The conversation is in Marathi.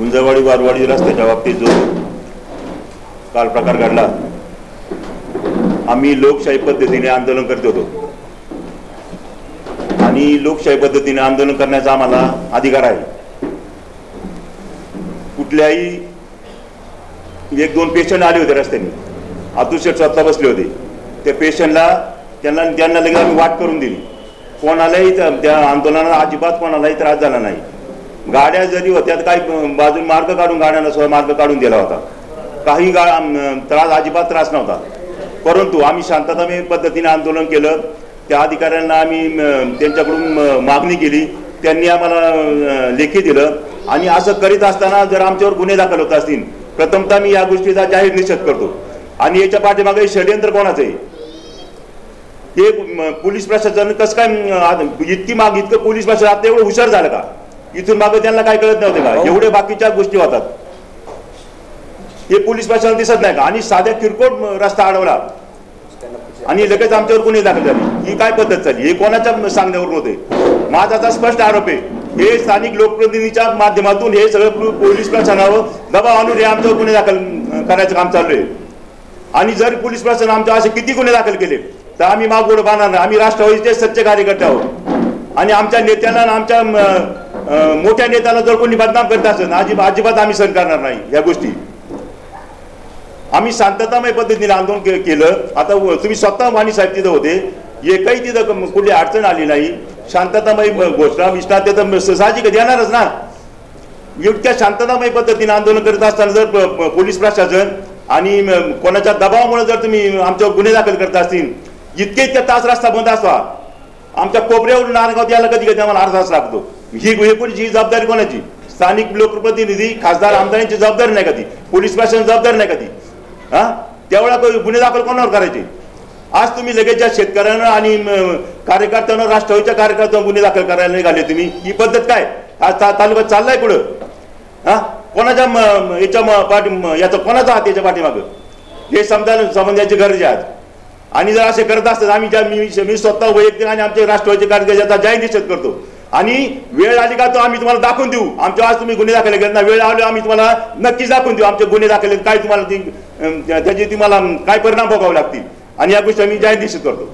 गुंजवाडी वारवाडी रस्त्याच्या बाबतीत जो काल प्रकार घडला आम्ही लोकशाही पद्धतीने आंदोलन करत होतो. आणि लोकशाही पद्धतीने आंदोलन करण्याचा आम्हाला अधिकार आहे. कुठल्याही एक दोन पेशंट आले होते रस्त्याने. अतुशेट स्वतः बसले होते. त्या पेशंटला त्यांना त्यांना लगेच आम्ही वाट करून दिली. कोणालाही त्या आंदोलनाला अजिबात कोणालाही त्रास झाला नाही. गाड्या जरी होत्या काही बाजून मार्ग काढून गाड्यांना स्वतः मार्ग काढून दिला होता. काही गा त्रास अजिबात त्रास नव्हता. परंतु आम्ही शांततामय पद्धतीने आंदोलन केलं. त्या अधिकाऱ्यांना आम्ही त्यांच्याकडून मागणी केली. त्यांनी आम्हाला लेखी दिलं. आणि असं करीत असताना जर आमच्यावर गुन्हे दाखल होत असतील प्रथमतः मी या गोष्टीचा जाहीर निषेध करतो. आणि याच्या पाठीमागे षडयंत्र कोणाचं आहे? हे पोलीस प्रशासन कसं काय इतकी माग इतकं पोलीस प्रशासन आता एवढं हुशार झालं का? इथून मागे त्यांना काय कळत नव्हते का? एवढे बाकीच्या गोष्टी होतात. हे पोलीस प्रशासन दिसत नाही का? आणि साध्या किरकोळ म, रस्ता अडवला. आणि लगेच आमच्यावर गुन्हे दाखल झाले. ही काय पद्धत झाली? हे कोणाच्या सांगण्यावरून होते? माझा स्पष्ट आरोप आहे. हे स्थानिक लोकप्रतिनिधीच्या माध्यमातून हे सगळं पोलीस प्रशासनावर दबाव आणून हे आमच्यावर गुन्हे दाखल करायचं काम चालू आहे. आणि जर पोलीस प्रशासन आमच्या असे किती गुन्हे दाखल केले तर आम्ही मागोड बांधणार नाही. आम्ही राष्ट्रवादीचे सच्चे कार्यकर्ते आहोत. आणि आमच्या नेत्यांना आमच्या मोठ्या नेत्याला जर कोणी बदनाम करत असेल अजिबात अजिबात आम्ही सहन करणार नाही या गोष्टी. आम्ही शांततामय पद्धतीने आंदोलन के- केलं. आता तुम्ही स्वतः वाणी साहेब तिथं होते. एकही तिथं कुठली अडचण आली नाही. शांततामय ब- घोषणा विष्णा तर साहजिक येणारच ना. इतक्या शांततामय पद्धतीने आंदोलन करत असताना जर प- पोलीस प्रशासन आणि कोणाच्या दबावामुळे जर तुम्ही आमच्यावर गुन्हे दाखल करत असतील इतके इतक्या तास रस्ता बंद असता. आमच्या कोपऱ्यावरून नारगाव यायला कधी कधी आम्हाला अर्धा तास लागतो. ही ही कोणची ही जबाबदारी कोणाची? स्थानिक लोकप्रतिनिधी खासदार आमदारांची जबाबदारी नाही का ती? पोलीस प्रशासन जबाबदारी नाही का ती? हा? त्यावेळा गुन्हे दाखल कोणावर करायचे? आज तुम्ही लगेच ज्या शेतकऱ्यांना आणि कार्यकर्त्यांना राष्ट्रवादीच्या कार्यकर्त्यांना गुन्हे दाखल करायला निघाले तुम्ही ही पद्धत काय? आज तालुका चाललाय कुठं हा? कोणाच्या याच्या म- पाठी याचा कोणाचा हात याच्या पाठीमागं? हे समजा समजण्याची गरज आहे आज. आणि जर असे करत असतात आम्ही ज्या मी मी स्वतः वैयक्तिक आणि आमचे राष्ट्रवादीचे कार्यकर्ते याचा जाहीर निषेध करतो आणि वेळ आली का तो आम्ही तुम्हाला दाखवून देऊ. आमच्या आज तुम्ही गुन्हे दाखल केले. ना वेळ आलो आम्ही तुम्हाला नक्कीच दाखवून देऊ. आमचे गुन्हे दाखल काय तुम्हाला त्याचे तुम्हाला काय परिणाम भोगावे लागतील? आणि या गोष्टी आम्ही जाहीर निश्चित करतो.